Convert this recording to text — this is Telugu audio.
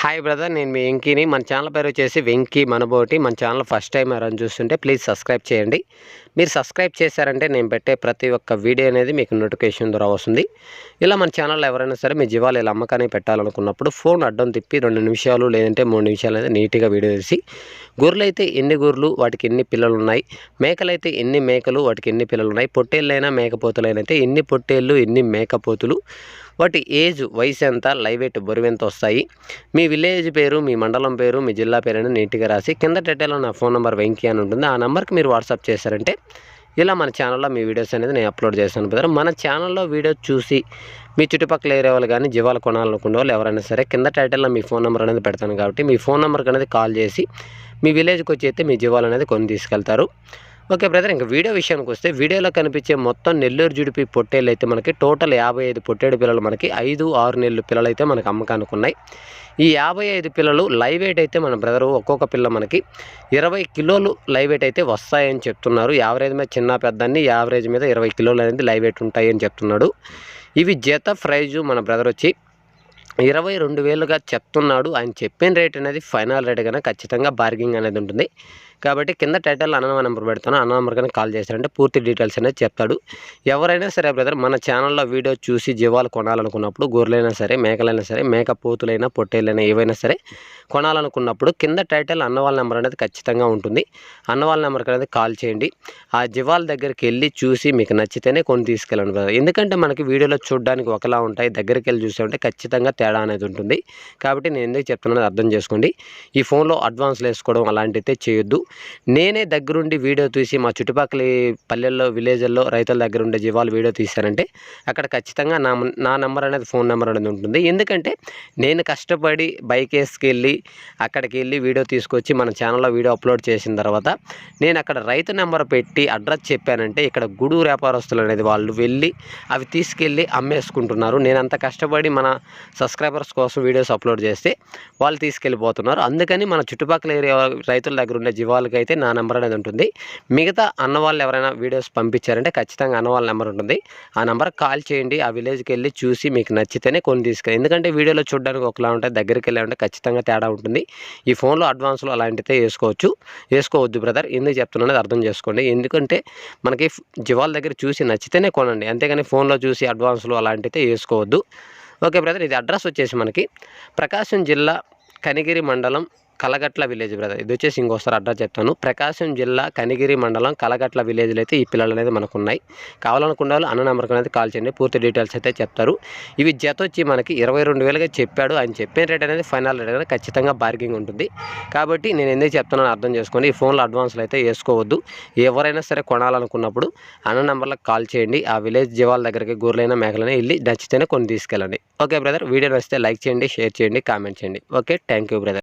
హాయ్ బ్రదర్ నేను మీ వెంకీని. మన ఛానల్ పేరు వచ్చేసి వెంకీ మనబోటి. మన ఛానల్ ఫస్ట్ టైం ఎవరైనా చూస్తుంటే ప్లీజ్ సబ్స్క్రైబ్ చేయండి. మీరు సబ్స్క్రైబ్ చేశారంటే నేను పెట్టే ప్రతి ఒక్క వీడియో అనేది మీకు నోటిఫికేషన్ ద్వారా వస్తుంది. ఇలా మన ఛానల్లో ఎవరైనా సరే మీ జీవాలు ఇలా అమ్మకానికి పెట్టాలనుకున్నప్పుడు ఫోన్ అడ్డం తిప్పి రెండు నిమిషాలు లేదంటే మూడు నిమిషాలు అనేది నీట్గా వీడియో తీసి గొర్రెలైతే ఎన్ని గొర్రెలు వాటికి ఎన్ని పిల్లలు ఉన్నాయి మేకలైతే ఎన్ని మేకలు వాటికి ఎన్ని పిల్లలు ఉన్నాయి పొట్టేళ్ళైనా మేకపోతులైనైతే అయితే ఎన్ని పొట్టేళ్ళు ఎన్ని మేకపోతులు? వాటి ఏజ్ వయసు ఎంత? లైవ్ బరువు ఎంత వస్తాయి? మీ విలేజ్ పేరు మీ మండలం పేరు మీ జిల్లా పేరు అనేది నీట్గా రాసి కింద టైటిల్లో నా ఫోన్ నెంబర్ వెంకీ అని ఉంటుంది. ఆ నెంబర్కి మీరు వాట్సాప్ చేశారంటే ఇలా మన ఛానల్లో మీ వీడియోస్ అనేది నేను అప్లోడ్ చేస్తాను బ్రదర్ మన ఛానల్లో వీడియో చూసి మీ చుట్టుపక్కల ఏరియా వాళ్ళు కానీ జీవాలు కొనాలనుకునే వాళ్ళు ఎవరైనా సరే కింద టైటిల్లో మీ ఫోన్ నెంబర్ అనేది పెడతాను కాబట్టి మీ ఫోన్ నెంబర్కి అనేది కాల్ చేసి మీ విలేజ్కి వచ్చి అయితే మీ జీవాలు అనేది కొని తీసుకెళ్తారు. ఓకే బ్రదర్ ఇంకా వీడియో విషయానికి వస్తే వీడియోలో కనిపించే మొత్తం నెల్లూరు జుడిపి పొట్టేళ్ళు అయితే మనకి టోటల్ యాభై ఐదు పొట్టేడు పిల్లలు మనకి ఐదు ఆరు నెలలు పిల్లలు అయితే మనకి అమ్మకానికి ఉన్నాయి. ఈ యాభై ఐదు పిల్లలు లైవ్ వెయిట్ అయితే మన బ్రదరు ఒక్కొక్క పిల్ల మనకి ఇరవై కిలోలు లైవ్ వెయిట్ అయితే వస్తాయని చెప్తున్నారు. యావరేజ్ మీద చిన్న పెద్దాన్ని యావరేజ్ మీద ఇరవై కిలోలు అనేది లైవ్ వెయిట్ ఉంటాయని చెప్తున్నాడు. ఇవి జత ప్రైజు మన బ్రదర్ వచ్చి ఇరవై రెండు వేలుగా చెప్తున్నాడు. ఆయన చెప్పిన రేట్ అనేది ఫైనల్ రేట్ కన్నా ఖచ్చితంగా బార్గింగ్ అనేది ఉంటుంది. కాబట్టి కింద టైటిల్ అన్న నెంబర్ పెడతాను అన్న నెంబర్ కానీ కాల్ చేశారంటే పూర్తి డీటెయిల్స్ అనేది చెప్తాడు. ఎవరైనా సరే బ్రదర్ మన ఛానల్లో వీడియో చూసి జీవాలు కొనాలనుకున్నప్పుడు గొర్రెలైనా సరే మేకలైనా సరే మేక పోతులైనా పొట్టేలైనా ఏవైనా సరే కొనాలనుకున్నప్పుడు కింద టైటిల్ అన్న వాళ్ళ నెంబర్ అనేది ఖచ్చితంగా ఉంటుంది. అన్న వాళ్ళ నెంబర్కి అనేది కాల్ చేయండి. ఆ జీవాల దగ్గరికి వెళ్ళి చూసి మీకు నచ్చితేనే కొని తీసుకెళ్ళండి బ్రదర్. ఎందుకంటే మనకి వీడియోలో చూడడానికి ఒకలా ఉంటాయి దగ్గరికి వెళ్ళి చూసామంటే ఖచ్చితంగా తేడా అనేది ఉంటుంది. కాబట్టి నేను ఎందుకు చెప్తున్నానో అర్థం చేసుకోండి. ఈ ఫోన్లో అడ్వాన్స్లు వేసుకోవడం అలాంటితే చేయొద్దు. నేనే దగ్గరుండి వీడియో తీసి మా చుట్టుపక్కల పల్లెల్లో విలేజ్ల్లో రైతుల దగ్గర ఉండే జీవాలు వీడియో తీశానంటే అక్కడ ఖచ్చితంగా నా నా నెంబర్ అనేది ఫోన్ నెంబర్ అనేది ఉంటుంది. ఎందుకంటే నేను కష్టపడి బైక్ వేసుకెళ్ళి అక్కడికి వెళ్ళి వీడియో తీసుకొచ్చి మన ఛానల్లో వీడియో అప్లోడ్ చేసిన తర్వాత నేను అక్కడ రైతు నెంబర్ పెట్టి అడ్రస్ చెప్పానంటే ఇక్కడ గూడూరు వ్యాపారస్తులు అనేది వాళ్ళు వెళ్ళి అవి తీసుకెళ్ళి అమ్మేసుకుంటున్నారు. నేను అంత కష్టపడి మన సబ్స్క్రైబర్స్ కోసం వీడియోస్ అప్లోడ్ చేస్తే వాళ్ళు తీసుకెళ్ళిపోతున్నారు. అందుకని మన చుట్టుపక్కల ఏరియా రైతుల దగ్గర ఉండే వాళ్ళకి అయితే నా నెంబర్ అనేది ఉంటుంది. మిగతా అన్న వాళ్ళు ఎవరైనా వీడియోస్ పంపించారంటే ఖచ్చితంగా అన్న వాళ్ళ నెంబర్ ఉంటుంది. ఆ నెంబర్ కాల్ చేయండి. ఆ విలేజ్కి వెళ్ళి చూసి మీకు నచ్చితేనే కొన్ని తీసుకెళ్ళి ఎందుకంటే వీడియోలో చూడడానికి ఒకలా ఉంటాయి దగ్గరికి వెళ్ళి ఉంటే ఖచ్చితంగా తేడా ఉంటుంది. ఈ ఫోన్లో అడ్వాన్స్లో అలాంటితే వేసుకోవచ్చు. వేసుకోవద్దు బ్రదర్. ఎందుకు చెప్తున్నది అర్థం చేసుకోండి. ఎందుకంటే మనకి జీవాల దగ్గర చూసి నచ్చితేనే కొనండి. అంతేగాని ఫోన్లో చూసి అడ్వాన్స్లో అలాంటితే వేసుకోవద్దు. Okay brother. ఇది అడ్రస్ వచ్చేసి మనకి ప్రకాశం జిల్లా కనిగిరి మండలం కలగట్ల విలేజ్ బ్రదర్. ఇది వచ్చేసి ఇంకోసారి అడ్రస్ చెప్తాను. ప్రకాశం జిల్లా కనిగిరి మండలం కలగట్ల విలేజ్లో అయితే ఈ పిల్లలు అనేది మనకు ఉన్నాయి కావాలనుకున్న వాళ్ళు అన్న నెంబర్కి అనేది కాల్ చేయండి. పూర్తి డీటెయిల్స్ అయితే చెప్తారు. ఇవి జత వచ్చి మనకి ఇరవై రెండు వేలుగా చెప్పాడు. ఆయన చెప్పిన రేట్ అనేది ఫైనల్ రేట్ అనేది ఖచ్చితంగా బార్గింగ్ ఉంటుంది. కాబట్టి నేను ఎందుకు చెప్తున్నాను అర్థం చేసుకోండి. ఈ ఫోన్లో అడ్వాన్స్లు అయితే వేసుకోవద్దు. ఎవరైనా సరే కొనాలనుకున్నప్పుడు అన్న నెంబర్లకు కాల్ చేయండి. ఆ విలేజ్ జీవాల దగ్గరికి గొర్రెలైనా మేకలైనా వెళ్ళి నచ్చితేనే కొన్ని తీసుకెళ్ళండి. Okay brother. వీడియో నచ్చితే లైక్ చేయండి షేర్ చేయండి కామెంట్ చేయండి. Okay thank you brother.